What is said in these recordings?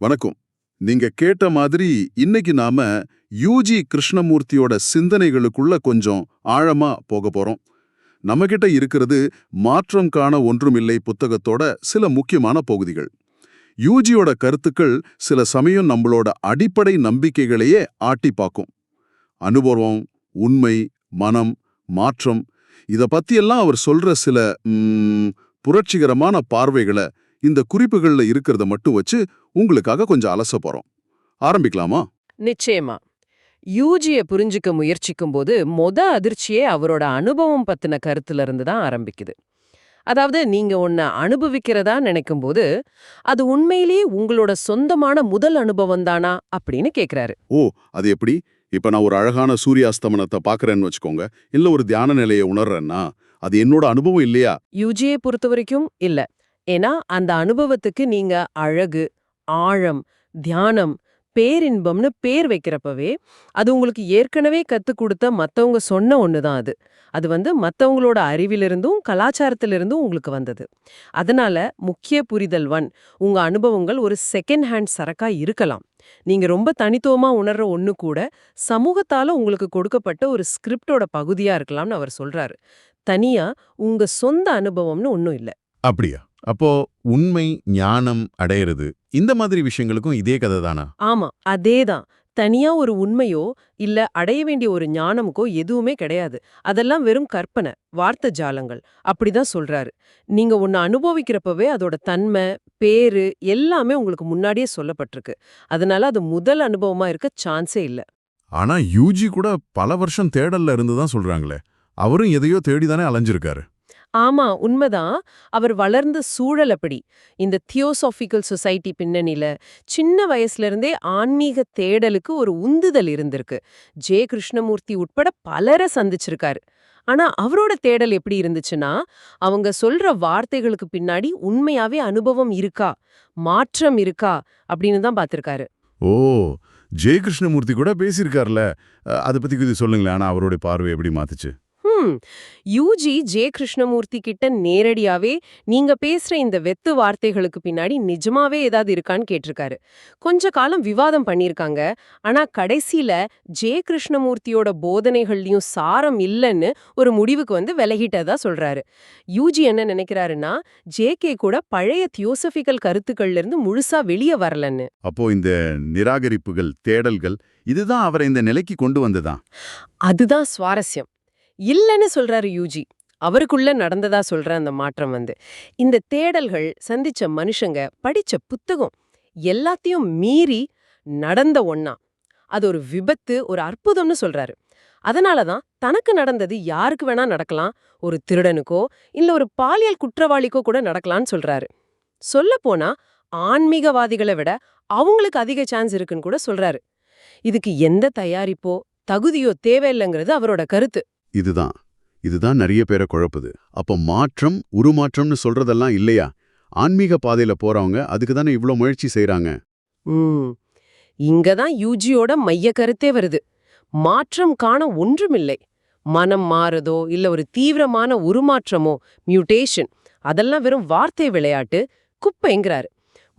வணக்கம். நீங்க கேட்ட மாதிரி இன்னைக்கு நாம யூஜி கிருஷ்ணமூர்த்தியோட சிந்தனைகளுக்குள்ள கொஞ்சம் ஆழமா போக போறோம். நம்மகிட்ட இருக்கிறது மாற்றம் காண ஒன்றுமில்லை புத்தகத்தோட சில முக்கியமான பகுதிகள். யூஜியோட கருத்துக்கள் சில சமயம் நம்மளோட அடிப்படை நம்பிக்கைகளையே ஆட்டி பார்க்கும். அனுபவம் உண்மை மனம் மாற்றம் இத பத்தியெல்லாம் அவர் சொல்ற சில புரட்சிகரமான பார்வைகளை இந்த குறிப்புகள்ல இருக்கிறத மட்டும் வச்சு உங்களுக்காக கொஞ்சம் அலச போறோம். ஆரம்பிக்கலாமா? நிச்சயமா. யூஜிய புரிஞ்சுக்க முயற்சிக்கும் போது மொத அதிர்ச்சியே அவரோட அனுபவம் பத்தின கருத்துல இருந்து தான் ஆரம்பிக்குது. அதாவது நீங்க ஒன்ன அனுபவிக்கிறதா நினைக்கும் போது அது உண்மையிலேயே உங்களோட சொந்தமான முதல் அனுபவம் தானா அப்படின்னு கேக்குறாரு. ஓ அது எப்படி? இப்ப நான் ஒரு அழகான சூரியாஸ்தமனத்தை பாக்குறேன்னு வச்சுக்கோங்க. இல்ல ஒரு தியான நிலையை உணர்றேன்னா அது என்னோட அனுபவம் இல்லையா? யூஜியை பொறுத்த வரைக்கும் இல்ல. ஏன்னா அந்த அனுபவத்துக்கு நீங்க அழகு ஆழம் தியானம் பேரின்பம்னு பேர் வைக்கிறப்பவே அது உங்களுக்கு ஏற்கனவே கற்றுக் கொடுத்த மத்தவங்க சொன்ன ஒண்ணுதான் அது. அது வந்து மத்தவங்களோட அறிவிலிருந்தும் கலாச்சாரத்திலிருந்தும் உங்களுக்கு வந்தது. அதனால முக்கிய புரிதல் ஒன் உங்க அனுபவங்கள் ஒரு செகண்ட் ஹேண்ட் சரக்கா இருக்கலாம். நீங்க ரொம்ப தனித்துவமா உணர்ற ஒண்ணு கூட சமூகத்தால உங்களுக்கு கொடுக்கப்பட்ட ஒரு ஸ்கிரிப்டோட பகுதியா இருக்கலாம்னு அவர் சொல்றாரு. தனியா உங்க சொந்த அனுபவம்னு ஒன்னும் இல்ல. அப்படியா? அப்போ உண்மை ஞானம் அடையிறது. இந்த மாதிரி விஷயங்களுக்கும் இதே கதை தானா? ஆமா அதேதான். தனியா ஒரு உண்மையோ இல்ல அடைய வேண்டிய ஒரு ஞானமுக்கோ எதுவுமே கிடையாது. அதெல்லாம் வெறும் கற்பனை வார்த்தை ஜாலங்கள். அப்படிதான் சொல்றாரு. நீங்க ஒன்னு அனுபவிக்கிறப்பவே அதோட தன்மை பேரு எல்லாமே உங்களுக்கு முன்னாடியே சொல்லப்பட்டிருக்கு. அதனால அது முதல் அனுபவமா இருக்க சான்ஸே இல்ல. ஆனா யூஜி கூட பல வருஷம் தேடல்ல இருந்து தான் சொல்றாங்களே. அவரும் எதையோ தேடிதானே அலைஞ்சிருக்காரு. ஆமா உண்மைதான். அவர் வளர்ந்த சூழல் அப்படி. இந்த தியோசாபிக்கல் சொசைட்டி பின்னணியில சின்ன வயசுல இருந்தே ஆன்மீக தேடலுக்கு ஒரு உந்துதல் இருந்திருக்கு. ஜே கிருஷ்ணமூர்த்தி உட்பட பலரை சந்திச்சிருக்காரு. ஆனா அவரோட தேடல் எப்படி இருந்துச்சுன்னா அவங்க சொல்ற வார்த்தைகளுக்கு பின்னாடி உண்மையாவே அனுபவம் இருக்கா மாற்றம் இருக்கா அப்படின்னு தான் பார்த்திருக்காரு ஓ ஜெய கிருஷ்ணமூர்த்தி கூட பேசியிருக்கார்ல. அதை பத்தி கொஞ்சம் சொல்லுங்களேன். ஆனா அவருடைய பார்வை எப்படி மாத்துச்சு? ஹம். யூஜி ஜே கிருஷ்ணமூர்த்தி கிட்ட நேரடியாவே நீங்க பேசுற இந்த வெத்து வார்த்தைகளுக்கு பின்னாடி நிஜமாவே ஏதாவது இருக்கான்னு கேட்டிருக்காரு. கொஞ்ச காலம் விவாதம் பண்ணிருக்காங்க. ஆனா கடைசியில ஜே கிருஷ்ணமூர்த்தியோட போதனைகள்லயும் சாரம் இல்லைன்னு ஒரு முடிவுக்கு வந்து விலகிட்டதா சொல்றாரு. யூஜி என்ன நினைக்கிறாருன்னா ஜே கே கூட பழைய தியோசபிக்கல் கருத்துக்கள்ல இருந்து முழுசா வெளியே வரலன்னு. அப்போ இந்த நிராகரிப்புகள் தேடல்கள் இதுதான் அவரை இந்த நிலைக்கு கொண்டு வந்ததா? அதுதான் சுவாரஸ்யம். இல்லைன்னு சொல்றாரு யூஜி அவருக்குள்ள நடந்ததா சொல்ற அந்த மாற்றம் வந்து இந்த தேடல்கள் சந்திச்ச மனுஷங்க படிச்ச புத்தகம் எல்லாத்தையும் மீறி நடந்த ஒன்னா அது ஒரு விபத்து ஒரு அற்புதம்னு சொல்றாரு. அதனால தான் தனக்கு நடந்தது யாருக்கு வேணா நடக்கலாம் ஒரு திருடனுக்கோ இல்ல ஒரு பாலியல் குற்றவாளிக்கோ கூட நடக்கலாம்னு சொல்றாரு. சொல்லப் போனா ஆன்மீகவாதிகளை விட அவங்களுக்கு அதிக சான்ஸ் இருக்குன்னு கூட சொல்றாரு. இதுக்கு எந்த தயாரிப்போ தகுதியோ தேவையில்லைங்கிறது அவரோட கருத்து. இதுதான். இதுதான் நிறைய பேரை குழப்புது. அப்ப மாற்றம் உருமாற்றம்னு சொல்றதெல்லாம் இல்லையா? ஆன்மீக பாதையில போறவங்க அதுக்கு தானே இவ்ளோ முயற்சி செய்றாங்க? இங்க இங்கதான் யூஜியோட மைய கருத்தே வருது. மாற்றம் காண ஒன்றுமில்லை. மனம் மாறுதோ இல்ல ஒரு தீவிரமான உருமாற்றமோ மியூட்டேஷன் அதெல்லாம் வெறும் வார்த்தை விளையாட்டு குப்பைங்கிறாரு.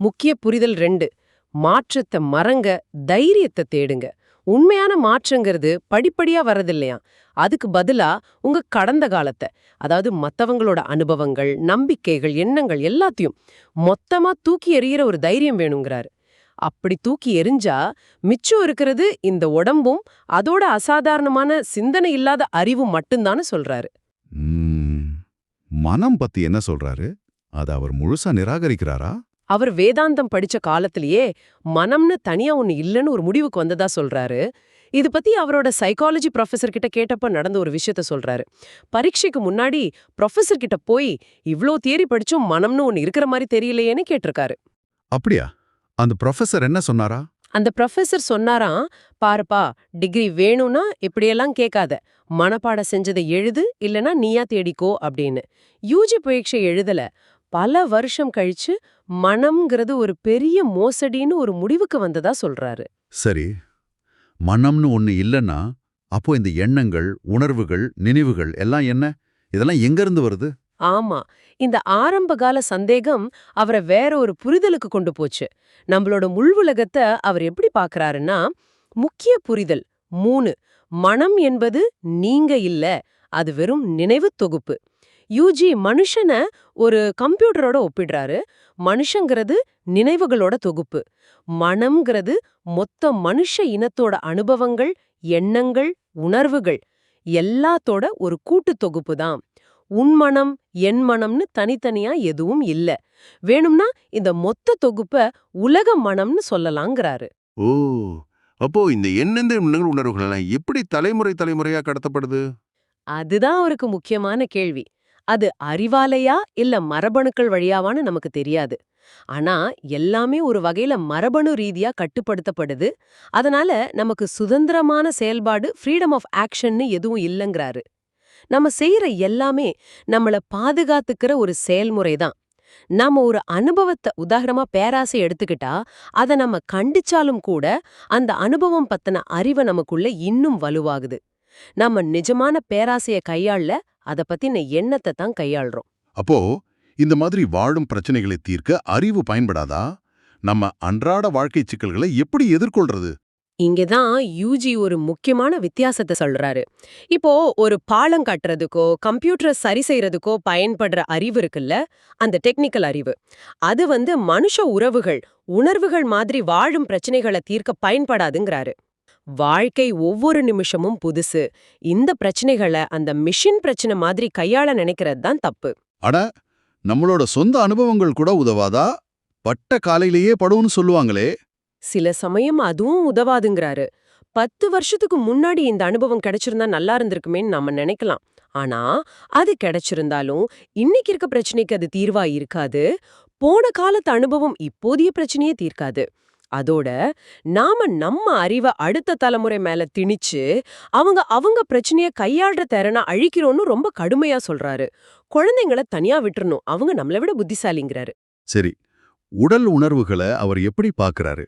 முக்கிய புரிதல் ரெண்டு மாற்றத்தை மறங்க தைரியத்தை தேடுங்க. உண்மையான மாற்றங்கிறது படிப்படியா வரதில்லையா அதுக்கு பதிலா உங்க கடந்த காலத்தை அதாவது மத்தவங்களோட அனுபவங்கள் நம்பிக்கைகள் எண்ணங்கள் எல்லாத்தையும் மொத்தமா தூக்கி எறிகிற ஒரு தைரியம் வேணுங்கிறாரு. அப்படி தூக்கி எறிஞ்சா மிச்சம் இருக்கிறது இந்த உடம்பும் அதோட அசாதாரணமான சிந்தனை இல்லாத அறிவும் மட்டும்தான்னு சொல்றாரு. மனம் பத்தி என்ன சொல்றாரு? அதை அவர் முழுசா நிராகரிக்கிறாரா? அவர் வேதாந்தம் படிச்ச காலத்திலேயே மனம்னு தனியா ஒண்ணு இல்லைன்னு ஒரு முடிவுக்கு வந்ததா சொல்றாரு. இது பத்தி அவரோட சைக்காலஜி ப்ரொஃபசர் கிட்ட கேட்டப்ப நடந்த ஒரு விஷயத்த சொல்றாரு. பரீட்சைக்கு முன்னாடி ப்ரொஃபசர் கிட்ட போய் இவ்ளோ தியரி படிச்சும் மனம்னு ஒண்ணு இருக்கிற மாதிரி தெரியலையேன்னு கேட்டிருக்காரு. அப்படியா? அந்த ப்ரொஃபசர் என்ன சொன்னாரா? அந்த ப்ரொஃபசர் சொன்னாராம் பாருப்பா டிகிரி வேணும்னா இப்படியெல்லாம் கேட்காத. மனப்பாட செஞ்சதை எழுது இல்லனா நீயா தேடிக்கோ அப்படின்னு. யூஜி பரீட்சை எழுதல. பல வருஷம் கழிச்சு மனம்ங்கிறது ஒரு பெரிய மோசடின்னு ஒரு முடிவுக்கு வந்ததா சொல்றாரு. சரி. மனம்னு ஒண்ணு இல்லைன்னா அப்போ இந்த எண்ணங்கள் உணர்வுகள் நினைவுகள் எல்லாம் என்ன? இதெல்லாம் எங்க இருந்து வருது? ஆமா. இந்த ஆரம்பகால சந்தேகம் அவரை வேற ஒரு புரிதலுக்கு கொண்டு போச்சு. நம்மளோட உள்வுலகத்தை அவர் எப்படி பார்க்கறாருன்னா முக்கிய புரிதல் மூணு மனம் என்பது நீங்க இல்ல அது வெறும் நினைவு தொகுப்பு. யூஜி மனுஷனை ஒரு கம்ப்யூட்டரோட ஒப்பிடுறாரு. மனுஷங்கிறது நினைவுகளோட தொகுப்பு. மனம்ங்கிறது மொத்த மனுஷ இனத்தோட அனுபவங்கள் எண்ணங்கள் உணர்வுகள் எல்லாத்தோட ஒரு கூட்டு தொகுப்பு தான். உன் மனம் என் மனம்னு தனித்தனியா எதுவும் இல்ல. வேணும்னா இந்த மொத்த தொகுப்ப உலக மனம்னு சொல்லலாங்கிறாரு. ஓ அப்போ இந்த எண்ணெந்த உணர்வுகள் எல்லாம் எப்படி தலைமுறை தலைமுறையா கடத்தப்படுது? அதுதான் அவருக்கு முக்கியமான கேள்வி. அது அறிவாலையா இல்ல மரபணுக்கள் வழியாவான்னு நமக்கு தெரியாது. ஆனா எல்லாமே ஒரு வகையில மரபணு ரீதியா கட்டுப்படுத்தப்படுது. அதனால நமக்கு சுதந்திரமான செயல்பாடு ஃப்ரீடம் ஆஃப் ஆக்ஷன்னு எதுவும் இல்லைங்கிறாரு. நம்ம செய்யற எல்லாமே நம்மள பாதுகாத்துக்கிற ஒரு செயல்முறை தான் நாம ஒரு அனுபவத்தை உதாரணமா பேராசை எடுத்துக்கிட்டா அத நம்ம கண்டிச்சாலும் கூட அந்த அனுபவம் பத்தின அறிவை நமக்குள்ள இன்னும் வலுவாகுது. நம்ம நிஜமான பேராசைய கையாள அத பத்தின எண்ணத்தை தான் கையாள்றோம். அப்போ இந்த மாதிரி வாழும் பிரச்சனைகளை தீர்க்க அறிவு பயன்படாதா? நம்ம அன்றாட வாழ்க்கை சிக்கல்களை எப்படி எதிர்கொள்றது? இங்கதான் யூஜி ஒரு முக்கியமான வித்தியாசத்தை சொல்றாரு. இப்போ ஒரு பாலம் கட்டுறதுக்கோ கம்ப்யூட்டரை சரி செய்யறதுக்கோ பயன்படுற அறிவு இருக்குல்ல? அந்த டெக்னிக்கல் அறிவு. அது வந்து மனுஷ உறவுகள் உணர்வுகள் மாதிரி வாழும் பிரச்சனைகளை தீர்க்க பயன்படாதுங்கிறாரு. வாழ்க்கை ஒவ்வொரு நிமிஷமும் புதுசு. இந்த பிரச்சனைகளை அந்த மிஷின் பிரச்சனை மாதிரி கையாள நினைக்கிறது தான் தப்பு. அட நம்மளோட சொந்த அனுபவங்கள் கூட உதவாதா? பட்ட காலையிலேயே படும்னு சொல்லுவாங்களே. சில சமயம் அதுவும் உதவாதுங்கிறாரு. பத்து வருஷத்துக்கு முன்னாடி இந்த அனுபவம் கிடைச்சிருந்தா நல்லா இருந்திருக்குமேன்னு நாம நினைக்கலாம். ஆனா அது கிடைச்சிருந்தாலும் இன்னைக்கு இருக்க பிரச்சனைக்கு அது தீர்வா இருக்காது. போன காலத்து அனுபவம் இப்போதைய பிரச்சனையே தீர்க்காது. அதோட நாம நம்ம அறிவை அடுத்த தலைமுறை மேல திணிச்சு அவங்க அவங்க பிரச்சனைய கையாள்ற திறனை அழிக்கிறோன்னு ரொம்ப கடுமையா சொல்றாரு. குழந்தைங்கள தனியா விட்டுறணும். அவங்க நம்மளை விட புத்திசாலிங்கிறாரு. சரி. உடல் உணர்வுகளை அவர் எப்படி பார்க்கறாரு?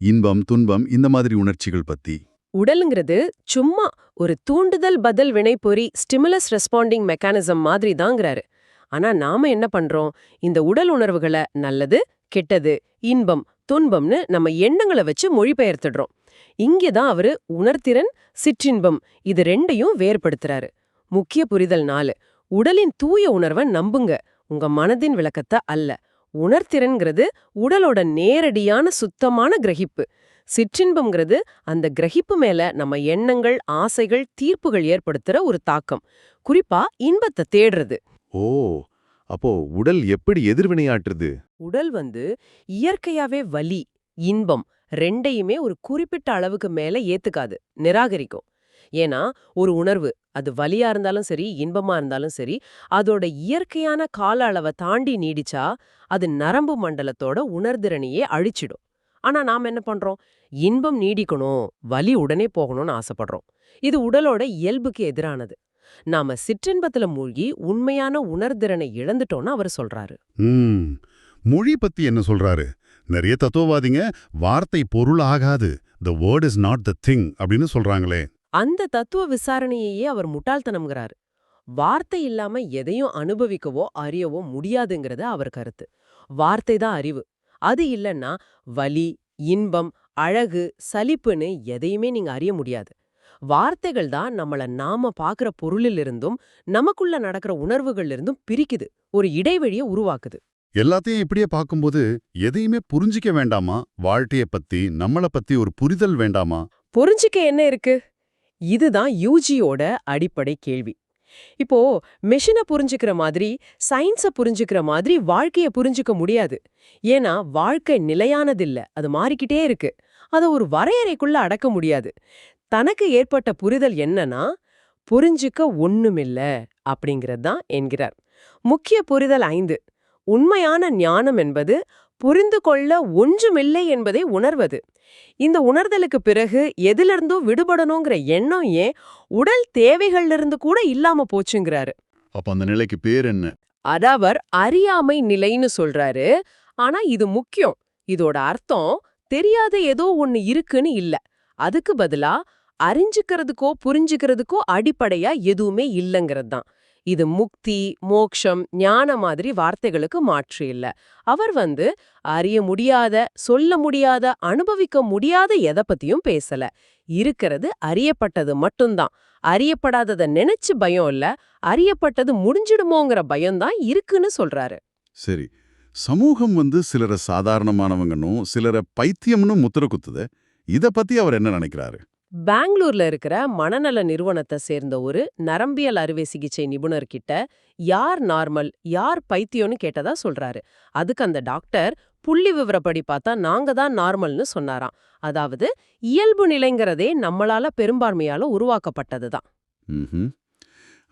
இன்பம் துன்பம் இந்த மாதிரி உணர்ச்சிகள் பத்தி. உடலுங்கிறது சும்மா ஒரு தூண்டுதல் பதில் வினைப்பொறி ஸ்டிமுலஸ் ரெஸ்பாண்டிங் மெக்கானிசம் மாதிரி தாங்கிறாரு ஆனா நாம என்ன பண்றோம்? இந்த உடல் உணர்வுகளை நல்லது கெட்டது இன்பம் துன்பம்னு நம்ம எண்ணங்களை வச்சு மொழிபெயர்த்துடுறோம். இங்கதான் அவரு உணர்திறன் சிற்றின்பம் இது ரெண்டையும் வேறுபடுத்துறாரு. முக்கிய புரிதல் நாலு உடலின் தூய உணர்வை நம்புங்க. உங்க மனதின் விளக்கத்தை அல்ல. உணர்திறன்கிறது உடலோட நேரடியான சுத்தமான கிரகிப்பு. சிற்றின்பம்ங்கிறது அந்த கிரகிப்பு மேல நம்ம எண்ணங்கள் ஆசைகள் தீர்ப்புகள் ஏற்படுத்துற ஒரு தாக்கம். குறிப்பா இன்பத்தை தேடுறது. ஓ அப்போ உடல் எப்படி எதிர்வினையாற்றுது? உடல் வந்து இயற்கையாவே வலி இன்பம் ரெண்டையுமே ஒரு குறிப்பிட்ட அளவுக்கு மேல ஏத்துக்காது நிராகரிக்கும். ஏன்னா ஒரு உணர்வு அது வலியா இருந்தாலும் சரி இன்பமா இருந்தாலும் சரி அதோட இயற்கையான கால அளவை தாண்டி நீடிச்சா அது நரம்பு மண்டலத்தோட உணர்திறனையே அழிச்சிடும். ஆனா நாம என்ன பண்றோம்? இன்பம் நீடிக்கணும் வலி உடனே போகணும்னு ஆசைப்படுறோம். இது உடலோட இயல்புக்கு எதிரானது. நாம சிற்றின்பத்துல மூழ்கி உண்மையான உணர்திறனை இழந்துட்டோம்னு அவர் சொல்றாரு. மொழி பத்தி என்ன சொல்றாரு? நிறைய தத்துவவாதிங்க வார்த்தை பொருள் ஆகாது. The word is not the thing அப்படின்னு சொல்றாங்களே. அந்த தத்துவ விசாரணையையே அவர் முட்டாள்தனம்ங்கிறாரு. வார்த்தை இல்லாம எதையும் அனுபவிக்கவோ அறியவோ முடியாதுங்கிறத அவர் கருத்து. வார்த்தை தான் அறிவு. அது இல்லைன்னா வலி இன்பம் அழகு சலிப்புன்னு எதையுமே நீங்க அறிய முடியாது. வார்த்தைகள் தான் நம்மள நாம பாக்குற பொருளிலிருந்தும் நமக்குள்ள நடக்கிற உணர்வுகள்ல இருந்தும் பிரிக்குது. ஒரு இடைவெளியை உருவாக்குது. எல்லாத்தையும் இப்படியே பார்க்கும்போது எதையுமே புரிஞ்சிக்க வேண்டாமா? வாழ்க்கைய பத்தி நம்மள பத்தி ஒரு புரிதல் வேண்டாமா? புரிஞ்சுக்க என்ன இருக்கு? இதுதான் யூஜியோட அடிப்படை கேள்வி. இப்போ மெஷினை புரிஞ்சுக்கிற மாதிரி சயின்ஸை புரிஞ்சுக்கிற மாதிரி வாழ்க்கைய புரிஞ்சுக்க முடியாது. ஏன்னா வாழ்க்கை நிலையானதில்ல. அது மாறிக்கிட்டே இருக்கு. அதை ஒரு வரையறைக்குள்ள அடக்க முடியாது. தனக்கு ஏற்பட்ட புரிதல் என்னன்னா புரிஞ்சுக்க ஒண்ணுமில்ல அப்படிங்கிறது தான் என்கிறார். முக்கிய புரிதல் ஐந்து. உண்மையான ஞானம் என்பது புரிந்து கொள்ள ஒன்றுமில்லை என்பதை உணர்வது. இந்த உணர்தலுக்கு பிறகு எதிலிருந்தோ விடுபடணுங்கிற எண்ணம் ஏன் உடல் தேவைகள்ல கூட இல்லாம போச்சுங்கிறாரு. அப்ப அந்த நிலைக்கு பேர் என்ன? அத அவர் அறியாமை நிலைன்னு சொல்றாரு. ஆனா இது முக்கியம். இதோட அர்த்தம் தெரியாத ஏதோ ஒண்ணு இருக்குன்னு இல்ல. அதுக்கு பதிலா அறிஞ்சுக்கிறதுக்கோ புரிஞ்சுக்கிறதுக்கோ அடிப்படையா எதுவுமே இல்லைங்கிறது தான் இது முக்தி மோக்ஷம் ஞான மாதிரி வார்த்தைகளுக்கு மாற்று இல்ல. அவர் வந்து அறிய முடியாத சொல்ல முடியாத அனுபவிக்க முடியாத எதை பத்தியும் பேசல. இருக்கிறது அறியப்பட்டது மட்டும்தான். அறியப்படாதத நினைச்சு பயம் இல்ல. அறியப்பட்டது முடிஞ்சிடுமோங்கிற பயம்தான் இருக்குன்னு சொல்றாரு. சரி. சமூகம் வந்து சிலரை சாதாரணமானவங்கன்னும் சிலரை பைத்தியம்னு முத்திர குத்துது. இத பத்தி அவர் என்ன நினைக்கிறாரு? பெங்களூர்ல இருக்கிற மனநல நிறுவனத்தை சேர்ந்த ஒரு நரம்பியல் அறுவை சிகிச்சை நிபுணர்கிட்ட யார் நார்மல் யார் பைத்தியம்னு கேட்டதா சொல்றாரு. அதுக்கு அந்த டாக்டர் புள்ளி விவரப்படி பார்த்தா நாங்க தான் நார்மல்னு சொன்னாராம். அதாவது இயல்பு நிலைங்கிறதே நம்மளால பெரும்பான்மையால உருவாக்கப்பட்டதுதான் ம்ஹும்.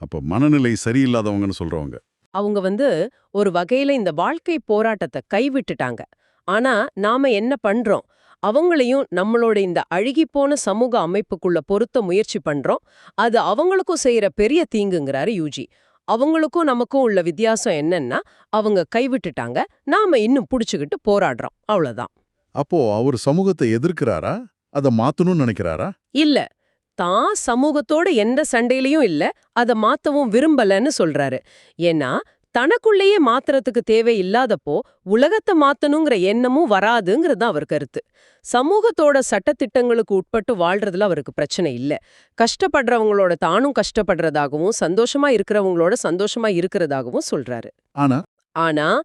அப்போ மனநிலை சரியில்லாதவங்கன்னு சொல்றவங்க. அவங்க வந்து ஒரு வகையில இந்த வாழ்க்கை போராட்டத்தை கைவிட்டுட்டாங்க. ஆனா நாம என்ன பண்றோம்? அவங்களையும் நம்மளோட இந்த அழுகிப்போன சமூக அமைப்புக்குள்ள பொருத்த முயற்சி பண்றோம். அது அவங்களுக்கும் செய்யற பெரிய தீங்குங்கிறாரு யூஜி. அவங்களுக்கும் நமக்கும் உள்ள வித்தியாசம் என்னன்னா அவங்க கைவிட்டுட்டாங்க. நாம இன்னும் புடிச்சுக்கிட்டு போராடுறோம். அவ்வளவுதான். அப்போ அவர் சமூகத்தை எதிர்க்கிறாரா? அதை மாத்தணும்னு நினைக்கிறாரா? இல்ல. தான் சமூகத்தோட எந்த சண்டையிலயும் இல்ல. அத மாத்தவும் விரும்பலன்னு சொல்றாரு. ஏன்னா தனக்குள்ளேயே மாத்துறதுக்கு தேவை இல்லாதப்போ உலகத்தை மாத்தணுங்கிற எண்ணமும் வராதுங்கிறது தான் அவர் கருத்து. சமூகத்தோட சட்டத்திட்டங்களுக்கு உட்பட்டு வாழ்றதுல அவருக்கு பிரச்சனை இல்ல. கஷ்டப்படுறவங்களோட தானும் கஷ்டப்படுறதாகவும் சந்தோஷமா இருக்கிறவங்களோட சந்தோஷமா இருக்கிறதாகவும் சொல்றாரு. ஆனா? ஆனா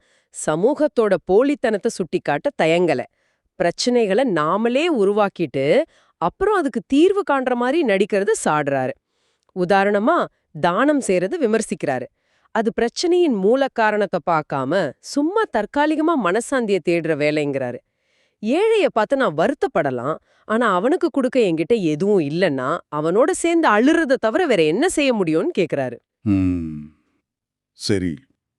சமூகத்தோட போலித்தனத்தை சுட்டிக்காட்ட தயங்கல. பிரச்சனைகளை நாமளே உருவாக்கிட்டு அப்புறம் அதுக்கு தீர்வு காண்ற மாதிரி நடிக்கிறது சாடுறாரு. உதாரணமா தானம் செய்யறது விமர்சிக்கிறாரு. அது பிரச்சனையின் மூல காரணத்தை பார்க்காம சும்மா தற்காலிகமா மனசாந்திய தேடுற வேலைங்கிறாரு. ஏழைய பார்த்து நான் வருத்தப்படலாம் ஆனா அவனுக்கு கொடுக்க என்கிட்ட எதுவும் இல்லைன்னா அவனோட சேர்ந்து அழுறத தவிர வேற என்ன செய்ய முடியும்னு கேக்குறாரு. சரி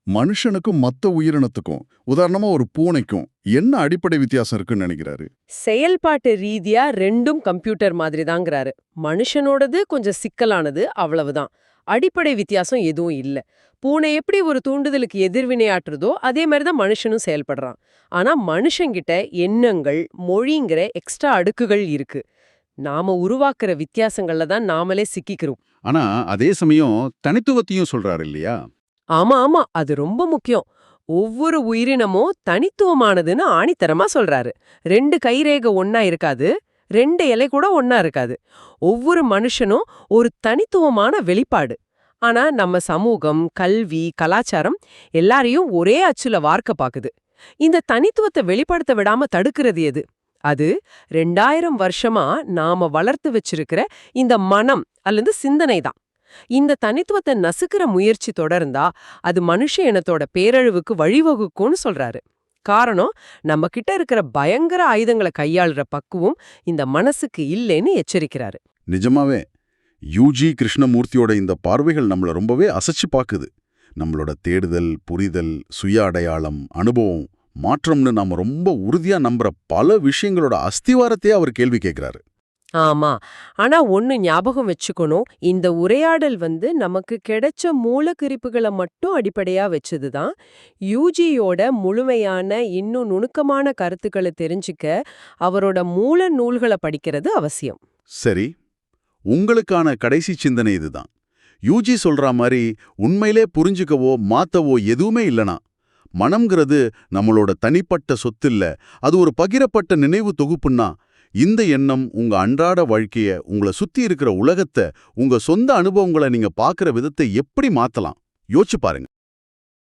மனுஷனுக்கும் மத்த உயிரினத்துக்கும் உதாரணமா ஒரு பூனைக்கும் என்ன அடிப்படை வித்தியாசம் இருக்குன்னு நினைக்கிறாரு? செயல்பாட்டு ரீதியா ரெண்டும் கம்ப்யூட்டர் மாதிரி தாங்கிறாரு மனுஷனோடது கொஞ்சம் சிக்கலானது அவ்வளவுதான். அடிப்படை வித்தியாசம் எதுவும் இல்ல. பூனை எப்படி ஒரு தூண்டுதலுக்கு எதிர்வினையாற்றுதோ அதே மாதிரி தான் மனுஷனும் செயல்படுறான். ஆனா மனுஷங்கிட்ட எண்ணங்கள் மொழிங்கிற எக்ஸ்ட்ரா அடுக்குகள் இருக்கு. நாம உருவாக்குற வித்தியாசங்கள்ல தான் நாமளே சிக்கிக்கிறோம். ஆனா அதே சமயம் தனித்துவத்தையும் சொல்றாரு இல்லையா? ஆமா ஆமா. அது ரொம்ப முக்கியம். ஒவ்வொரு உயிரினமும் தனித்துவமானதுன்னு ஆணித்தரமா சொல்றாரு. ரெண்டு கைரேகை ஒன்னா இருக்காது. ரெண்டு இலை கூட ஒன்னா இருக்காது. ஒவ்வொரு மனுஷனும் ஒரு தனித்துவமான வெளிப்பாடு. ஆனா நம்ம சமூகம் கல்வி கலாச்சாரம் எல்லாரையும் ஒரே அச்சுல வார்க்க பாக்குது. இந்த தனித்துவத்தை வெளிப்படுத்த விடாம தடுக்கிறது எது? அது ரெண்டாயிரம் வருஷமா நாம வளர்த்து வச்சிருக்கிற இந்த மனம் அல்லது சிந்தனை தான். இந்த தனித்துவத்தை நசுக்கிற முயற்சி தொடர்ந்தா அது மனுஷ இனத்தோட பேரழிவுக்கு வழிவகுக்கும்னு சொல்றாரு. காரணம் நம்ம கிட்ட இருக்கிற பயங்கர ஆயுதங்களை கையாளுற பக்குவம் இந்த மனசுக்கு இல்லைன்னு எச்சரிக்கிறாரு. நிஜமாவே யூஜி கிருஷ்ணமூர்த்தியோட இந்த பார்வைகள் நம்மள ரொம்பவே அசைச்சு பாக்குது. நம்மளோட தேடுதல் புரிதல் சுய அடையாளம் அனுபவம் மாற்றம்னு நாம ரொம்ப உறுதியா நம்புற பல விஷயங்களோட அஸ்திவாரத்தையே அவர் கேள்வி கேட்கிறாரு ஆமா. ஆனா ஒன்னு ஞாபகம் வச்சுக்கணும். இந்த உரையாடல் வந்து நமக்கு கிடைச்ச மூல குறிப்புகளை மட்டும் அடிப்படையா வச்சதுதான். யூஜியோட முழுமையான இன்னும் நுணுக்கமான கருத்துக்களை தெரிஞ்சுக்க அவரோட மூல நூல்களை படிக்கிறது அவசியம். சரி. உங்களுக்கான கடைசி சிந்தனை இதுதான். யூஜி சொல்ற மாதிரி உண்மையிலே புரிஞ்சுக்கவோ மாத்தவோ எதுவுமே இல்லனா மனம்ங்கிறது நம்மளோட தனிப்பட்ட சொத்தில்ல. அது ஒரு பகிரப்பட்ட நினைவு தொகுப்புன்னா இந்த எண்ணம் உங்க அன்றாட வாழ்க்கைய உங்களை சுத்தி இருக்கிற உலகத்தை உங்க சொந்த அனுபவங்களை நீங்க பாக்குற விதத்தை எப்படி மாத்தலாம்? யோசிச்சு பாருங்க.